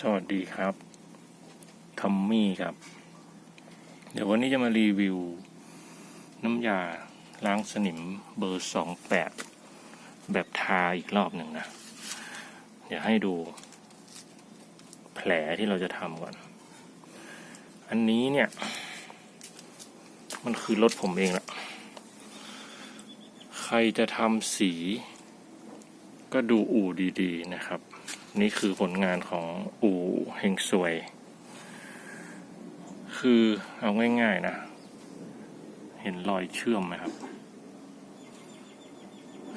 สวัสดีครับทอมมี่ครับ เดี๋ยววันนี้จะมารีวิว น้ำยาล้างสนิมเบอร์สองแปดแบบทาอีกรอบหนึ่งนะ เดี๋ยวให้ดู แผลที่เราจะทำก่อน อันนี้เนี่ย มันคือรถผมเองละใครจะทำสี ก็ดูอู่ดี ๆ นะครับ นี่คือผลงานของอู่เฮงซวย คือเอาง่ายๆนะ เห็นรอยเชื่อมไหมครับ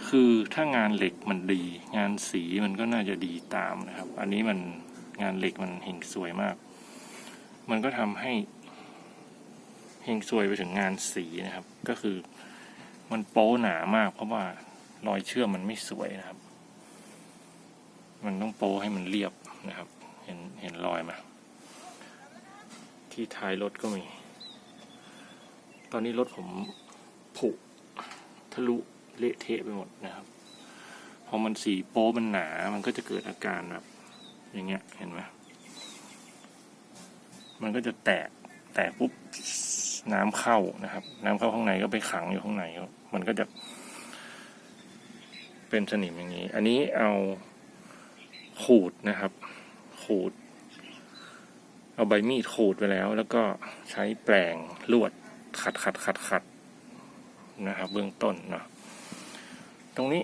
คือถ้างานเหล็กมันดี งานสีมันก็น่าจะดีตามนะครับ อันนี้มันงานเหล็กมันเฮงสวยมาก มันก็ทำให้เฮงสวยไปถึงงานสีนะครับ ก็คือมันโป๊หนามาก เพราะว่ารอยเชื่อมมันไม่สวยนะครับ มันต้องโป้ให้มันเรียบนะครับ เห็นเห็นรอยไหมาที่ท้ายรถก็มี ตอนนี้รถผมผุทะลุเละเทะไปหมดนะครับพอมันสีโป้มันหนา มันก็จะเกิดอาการแบบ อย่างเงี้ยเห็นไหมมันก็จะแตกแตกปุ๊บน้ำเข้านะครับ น้ำเข้าข้างในก็ไปขังอยู่ข้างในมันก็จะ เป็นสนิมอย่างนี้ อันนี้เอา ขูดนะครับ ขูด เอาใบมีดขูดไปแล้ว แล้วก็ใช้แปรงลวดขัดขัดขัดขัดนะครับ เบื้องต้นเนาะตรงนี้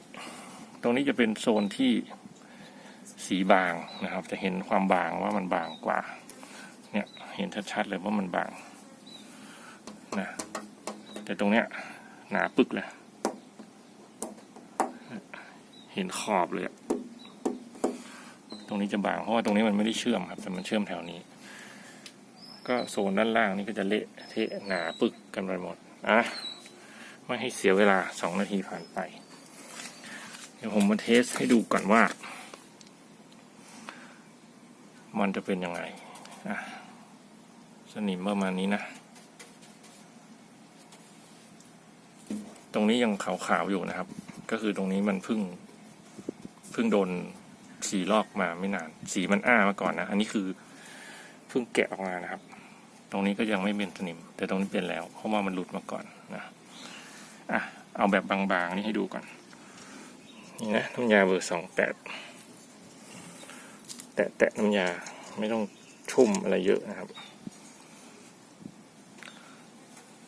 ตรงนี้จะเป็นโซนที่สีบางนะครับ จะเห็นความบางว่ามันบางกว่า เนี่ยเห็นชัดๆเลยว่ามันบางนะแต่ตรงเนี้ยหนาปึกเลย เห็นขอบเลยอะ รงนี้จะบางเพราะว่าตรงนี้มันไม่ได้เชื่อมครับ แต่มันเชื่อมแถวนี้ ก็โซนด้านล่างนี่ก็จะเละเทะหนาปึกกันไปหมดอะไม่ให้เสียเวลาสองนาทีผ่านไป เดี๋ยวผมมาเทสให้ดูก่อนว่า มันจะเป็นยังไงอะสนิมประมาณนี้นะ ตรงนี้ยังขาวๆอยู่นะครับ ก็คือตรงนี้มันพิ่งพิ่งโดน สีลอกมาไม่นาน สีมันอ้ามาก่อนนะ อันนี้คือเพิ่งแกะออกมานะครับ ตรงนี้ก็ยังไม่เป็นสนิม แต่ตรงนี้เป็นแล้ว เพราะว่ามันหลุดมาก่อนนะอะเอาแบบบางๆนี่ให้ดูก่อน นี่นะน้ำยาเบอร์สองแปดแตะแตะน้ำยาไม่ต้องชุ่มอะไรเยอะนะครับ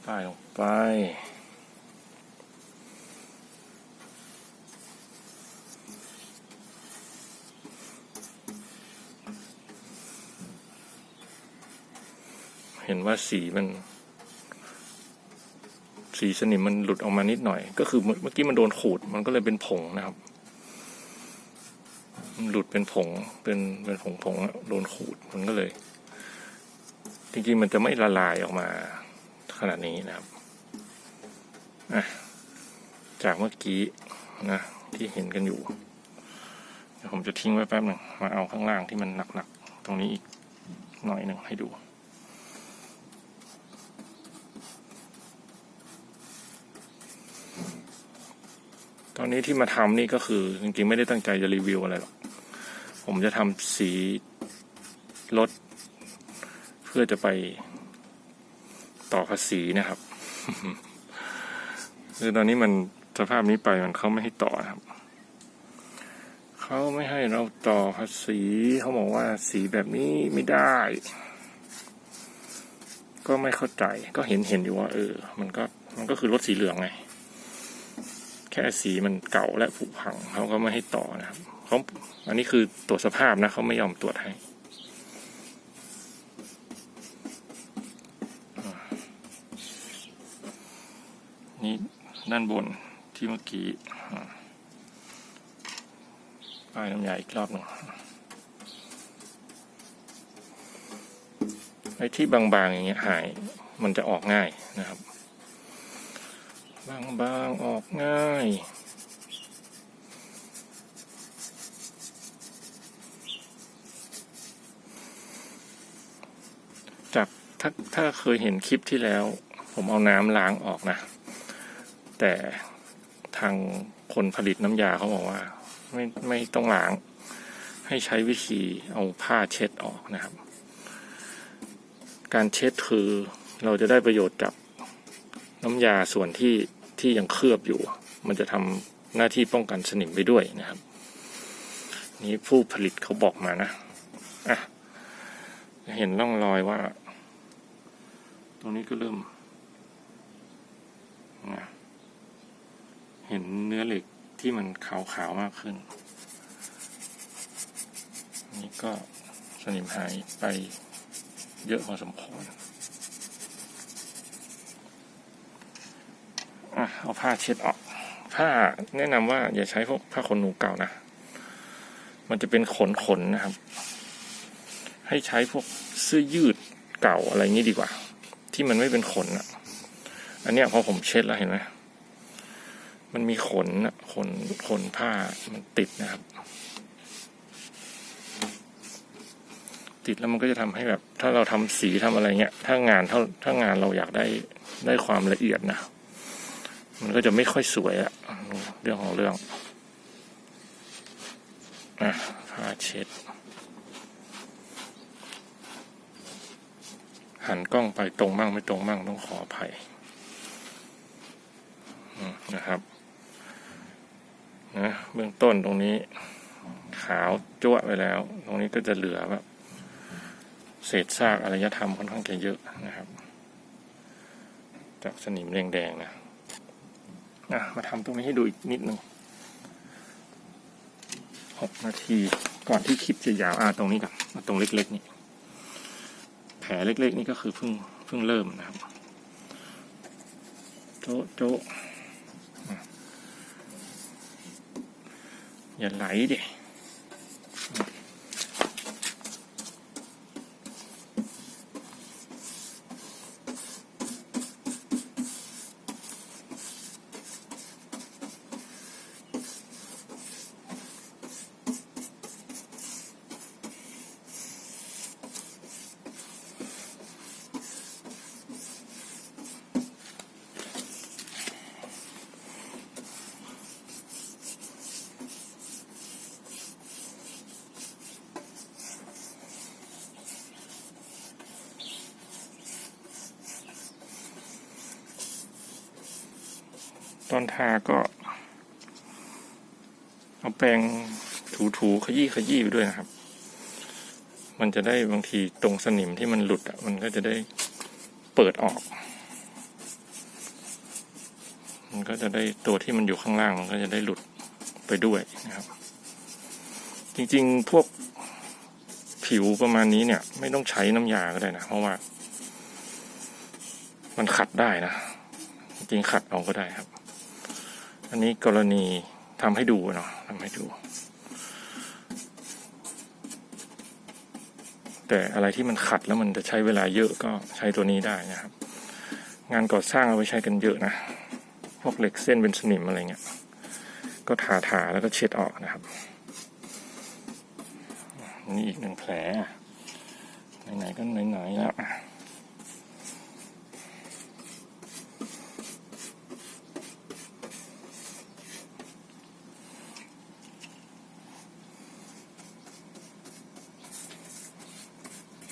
ป้ายลงไป ห็นว่าสีมันสีสนิมมันหลุดออกมานิดหน่อย ก็คือเมื่อกี้มันโดนขูด มันก็เลยเป็นผงนะครับมันหลุดเป็นผง เป็นเป็นผงผงๆอะโดนขูด มันก็เลย จริงๆ มันจะไม่ละลายออกมาขนาดนี้นะครับจากเมื่อกี้นะที่เห็นกันอยู่ เดี๋ยวผมจะทิ้งไว้แป๊บหนึ่งมาเอาข้างล่างที่มันหนักๆ ตรงนี้อีกหน่อยหนึ่งให้ดู ตอนนี้ที่มาทำนี่ก็คือ จริงๆไม่ได้ตั้งใจจะรีวิวอะไรหรอก ผมจะทำสีรถ เพื่อจะไปต่อภาษีนะครับ คือตอนนี้มันสภาพนี้ไปมันเขาไม่ให้ต่อครับ เขาไม่ให้เราต่อภาษี เขาบอกว่าสีแบบนี้ไม่ได้ ก็ไม่เข้าใจ ก็เห็นเห็นอยู่ว่าเออ มันก็มันก็คือรถสีเหลืองไง แค่สีมันเก่าและผุพังเขาก็ไม่ให้ต่อนะครับเขาอันนี้คือตรวจสภาพนะเขาไม่ยอมตรวจให้นี่ด้านบนที่เมื่อกี้ป้ายน้ำยาอีกรอบหนึ่งไอ้ที่บางๆอย่างเงี้ยหายมันจะออกง่ายนะครับ บางๆออกง่ายจากถ้าถ้าเคยเห็นคลิปที่แล้ว ผมเอาน้ำล้างออกนะ แต่ทางคนผลิตน้ำยาเขาบอกว่า ไม่ไม่ต้องล้าง ให้ใช้วิธีเอาผ้าเช็ดออกนะครับ การเช็ดคือเราจะได้ประโยชน์จาก น้ำยาส่วนที่ที่ยังเคลือบอยู่ มันจะทำหน้าที่ป้องกันสนิมไปด้วยนะครับ นี่ผู้ผลิตเขาบอกมานะอะเห็นร่องรอยว่า ตรงนี้ก็เริ่มเห็นเนื้อเหล็กที่มันขาวๆมากขึ้น นี่ก็สนิมหายไปเยอะพอสมควรอะ เอาผ้าเช็ดออก ผ้าแนะนำว่าอย่าใช้พวกผ้าขนหนูเก่านะ มันจะเป็นขนขนๆนะครับ ให้ใช้พวกเสื้อยืดเก่าอะไรงี้ดีกว่า ที่มันไม่เป็นขนอะ อันเนี้ยพอผมเช็ดแล้วเห็นไหมมันมีขนอะขนขนผ้ามันติดนะครับ ติดแล้วมันก็จะทำให้แบบ ถ้าเราทำสีทำอะไรเงี้ย ถ้างานเท่าถ้างานเราอยากได้ได้ความละเอียดนะ มันก็จะไม่ค่อยสวยอะเรื่องของเรื่องอะผ้าเช็ด หันกล้องไปตรงมั่งไม่ตรงมั่งต้องขออภัยนะครับนะเบื้องต้นตรงนี้ ขาวจ้วไปแล้ว ตรงนี้ก็จะเหลือแบบเศษซากอารยธรรมค่อนข้างจะเยอะนะครับ จากสนิมแดงๆนะ มาทำตรงนี้ให้ดูอีกนิดหนึ่งหกนาทีก่อนที่คลิปจะยาวอ่าตรงนี้ก่อนเอาตรงเล็กๆนี่แผลเล็กๆนี่ก็คือเพิ่งเพิ่งเริ่มนะครับ โจะโจะอะอย่าไหลเดิ ตอนทาก็ เอาแปรงถูๆขยี้ขยี้ไปด้วยนะครับ มันจะได้บางทีตรงสนิมที่มันหลุดอะ มันก็จะได้เปิดออก มันก็จะได้ตัวที่มันอยู่ข้างล่าง มันก็จะได้หลุดไปด้วยนะครับ จริงๆพวกผิวประมาณนี้เนี่ย ไม่ต้องใช้น้ำยาก็ได้นะ เพราะว่า มันขัดได้นะ จริงขัดเอาก็ได้ครับ อันนี้กรณีทำให้ดูเนาะทำให้ดู แต่อะไรที่มันขัดแล้วมันจะใช้เวลาเยอะก็ใช้ตัวนี้ได้นะครับ งานก่อสร้างเอาไปใช้กันเยอะนะ พวกเหล็กเส้นเป็นสนิมอะไรเงี้ย ก็ทาทาแล้วก็เช็ดออกนะครับ นี่อีกหนึ่งแผลไหนๆก็ไหนๆแล้วอะ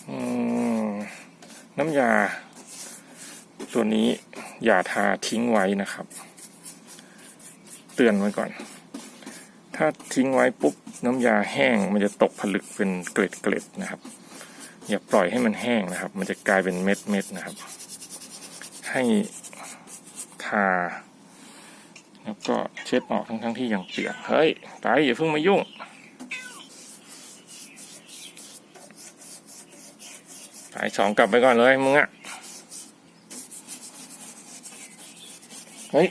อืมน้ำ ยา ตัวนี้อย่าทาทิ้งไว้นะครับ เตือนไว้ก่อน ถ้าทิ้งไว้ปุ๊บน้ำยาแห้งมันจะตกผลึกเป็นเกล็ดเกล็ดๆนะครับ อย่าปล่อยให้มันแห้งนะครับ มันจะกลายเป็นเม็ดเม็ดๆนะครับ ให้ทา แล้วก็เช็ดออกทั้งทั้งๆที่ยังเปียกเฮ้ยไปอย่าเพิ่งมายุ่ง สายสองกลับไปก่อนเลยมึงอะเฮ้ย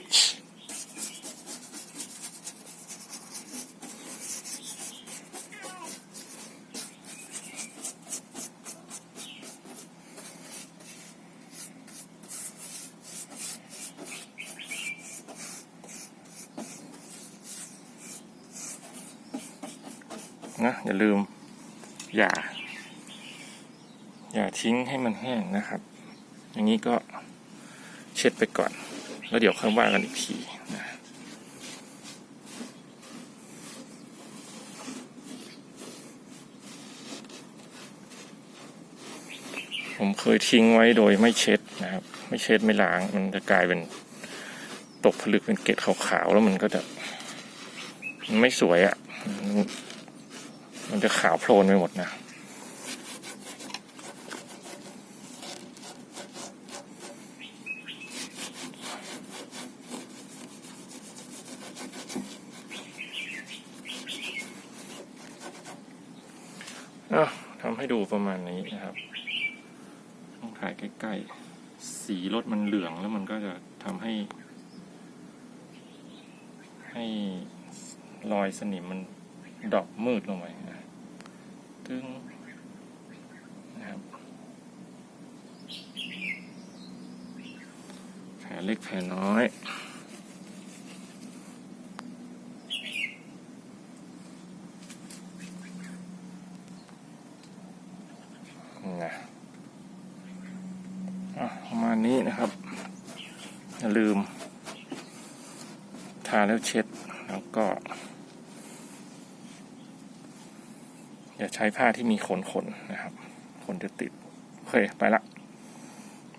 นะอย่าลืม อย่า อย่าทิ้งให้มันแห้งนะครับ อย่างนี้ก็เช็ดไปก่อน แล้วเดี๋ยวค่อยว่ากันอีกทีนะผมเคยทิ้งไว้โดยไม่เช็ดนะครับ ไม่เช็ดไม่ล้าง มันจะกลายเป็นตกผลึกเป็นเกล็ดขาวๆแล้วมันก็จะไม่สวยอะ่ะ มันจะขาวโพลนไปหมดนะ ให้ดูประมาณนี้นะครับ ต้องถ่ายใกล้ๆ สีรถมันเหลืองแล้วมันก็จะทำให้ ให้รอยสนิมมันดรอปมืดลงไปนะตึงนะครับแผลเล็กแผลน้อย นะประมาณนี้นะครับ อย่าลืม ทาแล้วเช็ดแล้วก็ อย่าใช้ผ้าที่มีขนขนนะครับ ขนจะติด โอเค ไปละ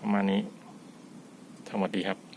ประมาณนี้สวัสดีครับ